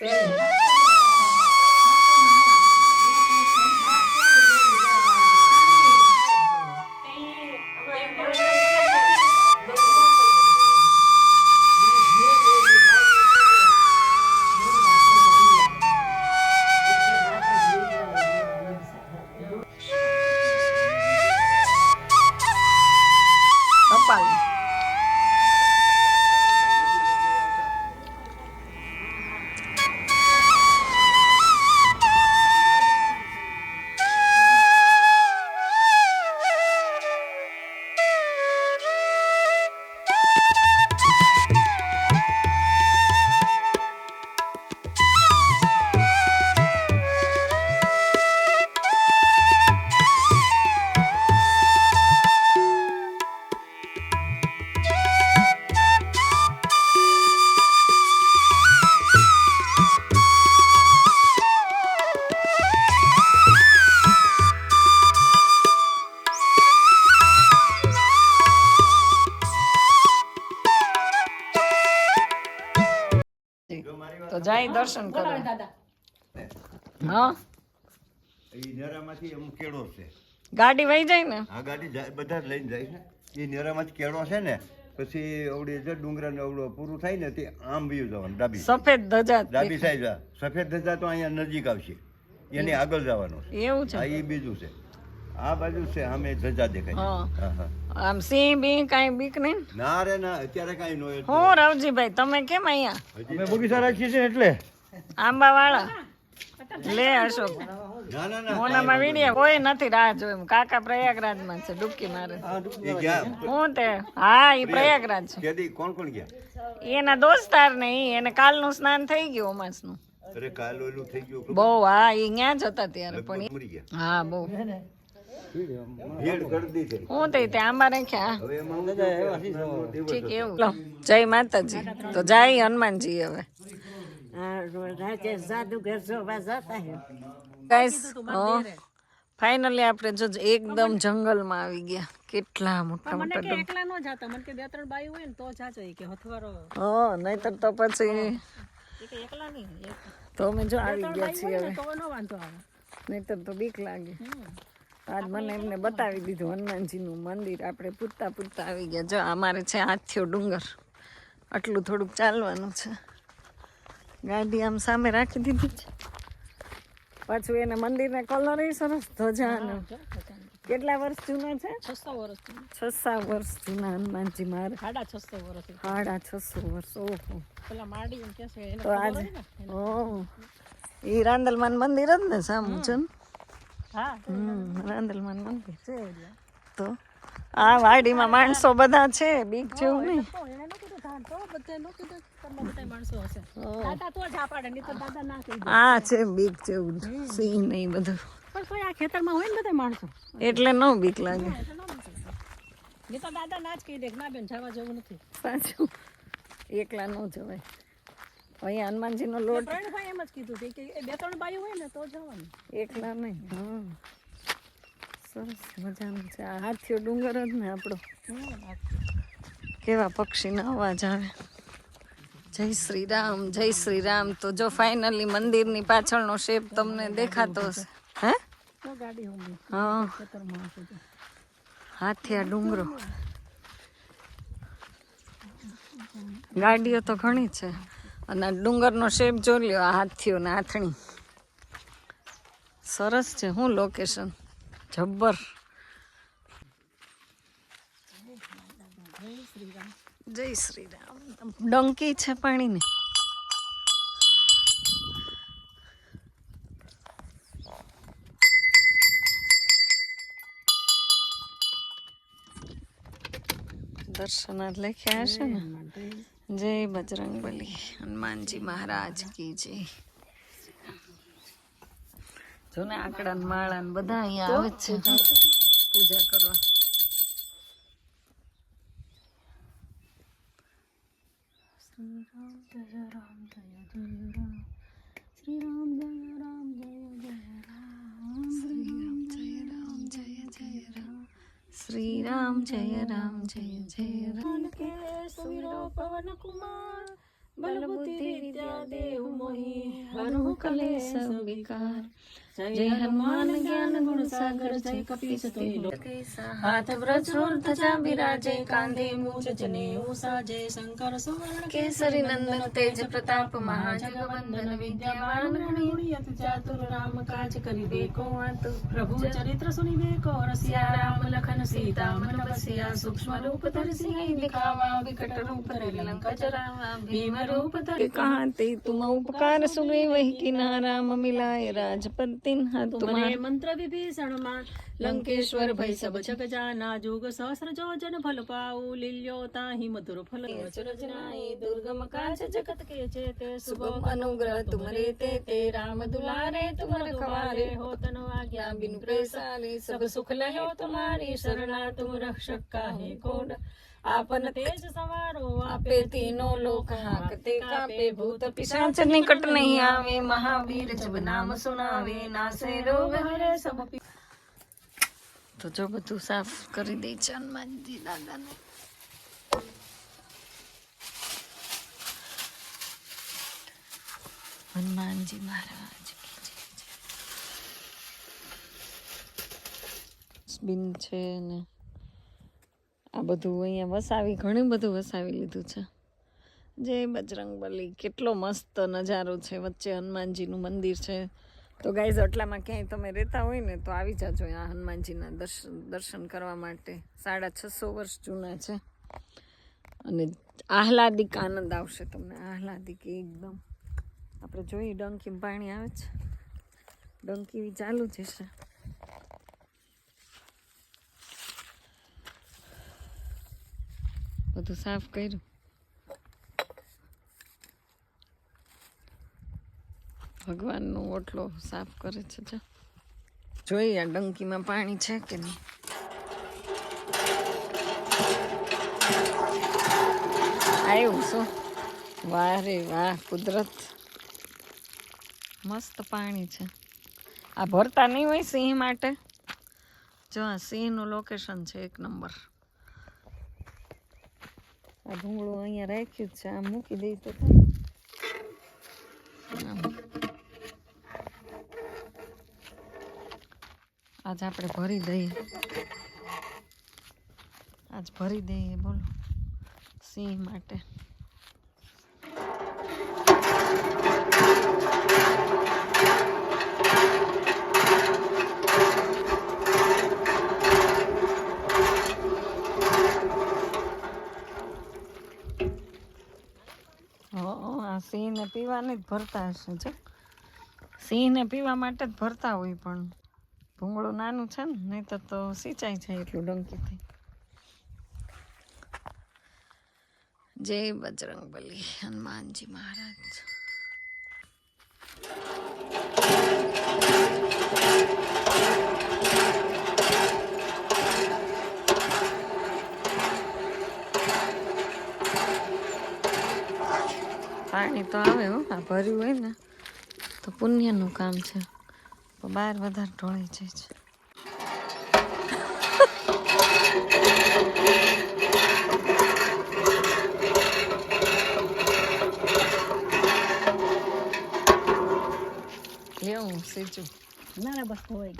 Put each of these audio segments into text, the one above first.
Beli. જાય દર્શન કરો. હા. એ નેરામાંથી અમુક કેળો છે. ગાડી વહી જાય ને? હા ગાડી બધા લઈને જાય ને એ નેરામાંથી કેળો છે ને પછી અવડી જે ડુંગરા ને અવડો પૂરું થાય ને તે આમ બીજું જવાનું ડાબી સફેદ ધજા ડાબી સાઈડ સફેદ ધજા તો અહીંયા નજીક આવશે. એની આગળ જવાનું છે. એવું છે. હા એ બીજું છે. આ બાજુ છે અમે ધજા દેખાય. હા હા. આમ સિંહ બી કાંઈ બીક નહીં? ના રે ના અત્યારે કાંઈ નો એટલે. હું રાવજીભાઈ તમે કેમ અહીંયા? અમે બગીચા રાખીએ છીએ એટલે. આંબા વાળા લે અશોક. ના ના ના મોનામાં વીડિયા કોઈ નથી રાહ જોઈ. કાકા પ્રયાગરાજમાં છે ડૂબકી મારે. હું તે? હા એ પ્રયાગરાજ છે. કેદી કોણ કોણ ગયા? એના દોસ્તાર ને ઈ એને કાલનું સ્નાન થઈ ગયું અમાસનું. અરે કાલ ઓલું થઈ ગયું બહુ હા એ ન્યા જ હતા ત્યારે પણ હા બહુ. હું તે તે આંબા રાખ્યા હવે એમાં હું કહું કે આ દિવસ ઠીક એવું લો, જય માતાજી તો જય હનુમાનજી હવે ગાઈસ ફાઇનલી આપણે જો એકદમ જંગલમાં આવી ગયા કેટલા મોટા મોટા ડુંગર એકલા નો જાતા મને કે બે ત્રણ બાયું હોય ને તો જાજો ઈ કે હથવારો હા નહીતર તો પછી ઈ કે એકલા નહીં એક તો અમે જો આવી ગયા છીએ હવે તો નો વાંધો આવે નહીતર તો બીક લાગે આજ મને એમને બતાવી દીધું હનુમાનજીનું મંદિર. આપણે પૂરતા પૂરતા આવી ગયા. જો અમારે છે હાથીઓ ડુંગર. આટલું થોડુંક ચાલવાનું છે. ગાડી આમ સામે રાખી દીધી છે. પાછું એને મંદિરને કલર સરસ ધજાનો. કેટલા વર્ષ જૂના છે? છસો વર્ષ છ સાત વર્ષ જૂના હનુમાનજી મારે. સાડા છસો વર્ષ સાડા છસો વર્ષ ઓહો. પેલા માડી એમ કે છે તો આજે ઓહ. એ રાંદલમાન મંદિર જ ને સામું છે ને? રાંદલમાન મંદિર છે એટલે. તો આ વાડીમાં માણસો બધા છે બીક જેવું નહીં. બધે આ છે બીક જેવું સિંહ ખેતરમાં હોય ને બધા માણસો? એટલે ન બીક લાગે. તો દાદા ના જ કહી દે ના બેન જવા જવું નથી. સાચું એકલા ન જવાય. અહીંયા હનુમાનજીનો લોટ. ત્રણ ભાઈ એમ જ કીધું છે કે બે ત્રણ બાયું હોય ને તો જવાનું એકલા નહીં હા. સરસ મજાનું છે. આ હાથીઓ ડુંગર જ ને આપણો. કેવા પક્ષીના અવાજ આવે. જય શ્રી રામ જય શ્રી રામ તો જો ફાઇનલી મંદિરની પાછળનો શેપ તમને દેખાતો હશે. હે? હા. હાથીયા ડુંગરો. ગાડીઓ તો ઘણી છે. અને ડુંગરનો શેપ જોઈ લ્યો, આ હાથીઓ ને હાથણી સરસ છે હું લોકેશન જબ્બર. જય શ્રી રામ ડંકી છે પાણીની. દર્શનાર્થ લખ્યા હશે ને? જય બજરંગ બલી. હનુમાનજી મહારાજ કી જય. જો ને આકડા ને માળા ને બધા અહીંયા આવે છે પૂજા કરવા. શ્રી રામ જય રામ જય જય રામ. શ્રી રામ જય રામ જય શ્રી રામ જય રામ જય જય રામ. સુરો પવન કુમાર બલ બુદ્ધિ વિદ્યા દેવ મોહી કલેશ વિકાર જય હનુમાન જ્ઞાન ગુણ સાગર જય કપીશ હાથ વ્રજરૂર્ધ ચાંબી રાજે કાંધે મૂજ જને ઉષા જય શંકર સુવર્ણ કેસરી નંદન તેજ પ્રતાપ મહાજગવંદન વિદ્યાવાન ગણિયત ચાતુર રામ કાજ કરી દેકો પ્રભુ ચરિત્ર સુની દેકો રસિયા રામ લખન સીતા મન બસિયા સૂક્ષ્મ રૂપ તરસી દિખાવા વિકટ રૂપ લંકા ચરાવા ભીમ રૂપ તર કહાતે તુમ ઉપકાર સુમે વહી કિનારા મમિલાય રાજપતિ શક્તિન હતુ મને મંત્ર વિભીષણમાં લંકેશ્વર ભય સબ જગ જાના જોગ સહસ્ર જો જન ફલ પાઉ લીલ્યો તાહી મધુર ફલ રચનાઈ દુર્ગમ કાજ જગત કે છે તે શુભમ અનુગ્રહ તુમરે તે તે રામ દુલારે તુમર ખવારે હો તન આજ્ઞા બિન પ્રેસારે સબ સુખ લહો તમારી શરણા તુમ રક્ષક કાહે કોડ આપન તેજ સવારો આપે તીનો લોક હાકતે કાપે ભૂત પિશાચ નિકટ નહીં આવે. મહાવીર જબ નામ સુનાવે નાસે રોગ હરે સબ તો જો બધું સાફ કરી દે છે હનુમાનજી દાદાને. હનુમાનજી મહારાજ બિન છે ને આ બધું અહીંયા વસાવી, ઘણું બધું વસાવી લીધું છે. જય બજરંગ બલી કેટલો મસ્ત નજારો છે. વચ્ચે હનુમાનજીનું મંદિર છે. તો ગાઈઝ આટલામાં ક્યાંય તમે રહેતા હોય ને, તો આવી જાજો આ હનુમાનજીના દર્શન દર્શન કરવા માટે. સાડા છસો વર્ષ જૂના છે. અને આહલાદિક આનંદ આવશે તમને, આહલાદિક એકદમ. આપણે જોઈએ ડંકી, પાણી આવે છે. ડંકી ચાલુ જ હશે. બધું સાફ કર્યું ભગવાનનો ઓટલો સાફ કરે છે, જો. જોઈએ આ ડંકીમાં પાણી છે કે નહીં? આવ્યું શું? વાહ રે વાહ, કુદરત. મસ્ત પાણી છે. આ ભરતા નહીં હોય સિંહ માટે? જો આ સિંહનું લોકેશન છે એક નંબર. આ ભૂંગળું અહીંયા રાખ્યું જ છે, આમ મૂકી દઈ તો. આજ આપણે ભરી દઈએ. આજ ભરી દઈએ, બોલો. સિંહ માટે હં, આ સિંહને પીવાને જ ભરતા હશે જો. સિંહને પીવા માટે જ ભરતા હોય પણ ભૂંગળું નાનું છે ને નહીં તો સિંચાઈ જાય એટલું ડંકીથી. જય બજરંગ બલી, હનુમાનજી મહારાજ. પાણી તો આવે હો આ ભર્યું હોય ને તો પુણ્યનું કામ છે. બહાર વધારે ઢોળાઈ જાય છે. લેવું સીચું ના ના બસ હોય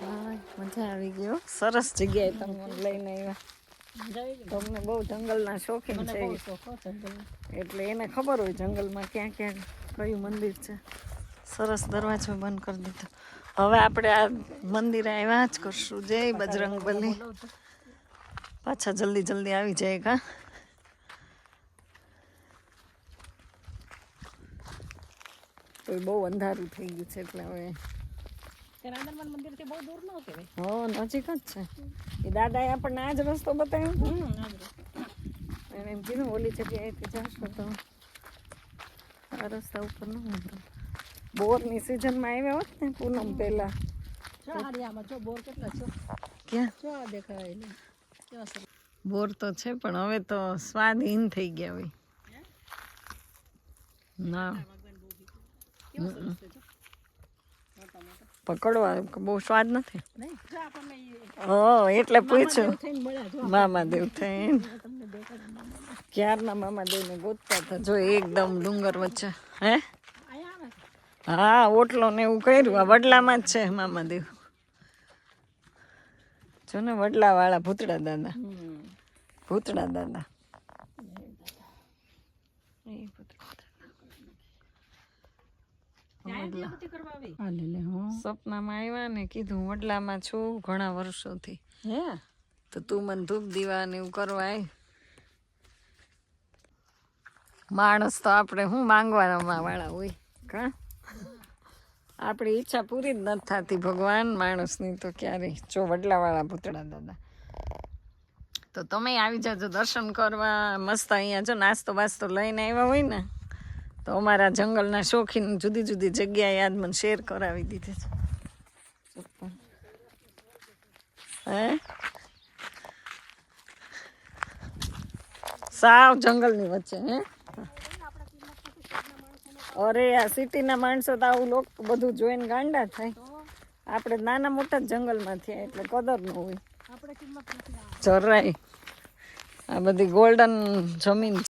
હા, મજા આવી ગયો સરસ જગ્યાએ તમને લઈને આવ્યા. તમને બહુ જંગલના શોખીન છે એટલે એને ખબર હોય જંગલમાં ક્યાં ક્યાં કયું મંદિર છે. સરસ દરવાજો બંધ કરી દીધો. હવે આપણે આ મંદિરે આવ્યા જ કરશું. જય બજરંગ બલી. પાછા જલ્દી જલ્દી આવી જાય કા. તો બહુ અંધારું થઈ ગયું છે એટલે હવે રાંદરમાન મંદિરથી બહુ દૂર ન કહેવાય હો નજીક જ છે. એ દાદાએ આપણને આ જ રસ્તો બતાવ્યો. એને એમ કીધું ઓલી જગ્યાએથી જાશો તો આ રસ્તા ઉપર ન બોરની સિઝનમાં આવ્યા હોત ને પૂનમ પહેલા. બોર તો છે પણ હવે તો સ્વાદહીન થઈ ગયા હોય. ના. પકડવા બહુ સ્વાદ નથી. હા એટલે પૂછ્યું મામાદેવ થઈને ક્યારના મામાદેવને ગોતતા હતા? જો એકદમ ડુંગર વચ્ચે. હે? હા ઓટલો ને એવું કર્યું. આ વડલામાં જ છે મામાદેવ જો ને વડલા વાળા ભૂતડા દાદા. ભૂતડા દાદા એ ભૂતડા દાદા. કરવા આવી આ લે લે હો સપનામાં આવ્યા ને કીધું વડલામાં છું ઘણા વર્ષોથી. હે? તો તું મને ધૂપ દીવા ને એવું કરવાય માણસ તો આપણે શું માંગવાના વાળા હોય? કા? આપણી ઈચ્છા પૂરી જ નથી થતી ભગવાન માણસની તો ક્યારેય. જો વડલાવાળા પૂતળા દાદા. તો તમે આવી જાજો દર્શન કરવા. મસ્ત અહીંયા જો નાસ્તો બાસ્તો લઈને આવ્યા હોય ને તો અમારા જંગલના શોખીન જુદી જુદી જગ્યાએ આજ મને શેર કરાવી દીધી છે. હે? સાવ જંગલની વચ્ચે, હે? અરે, આ સિટીના માણસો તો આવું લોક બધું જોઈને ગાંડા થાય. આપણે નાના મોટા જંગલમાં થયા એટલે કદર ન હોય. જરાય. આ બધી ગોલ્ડન જમીન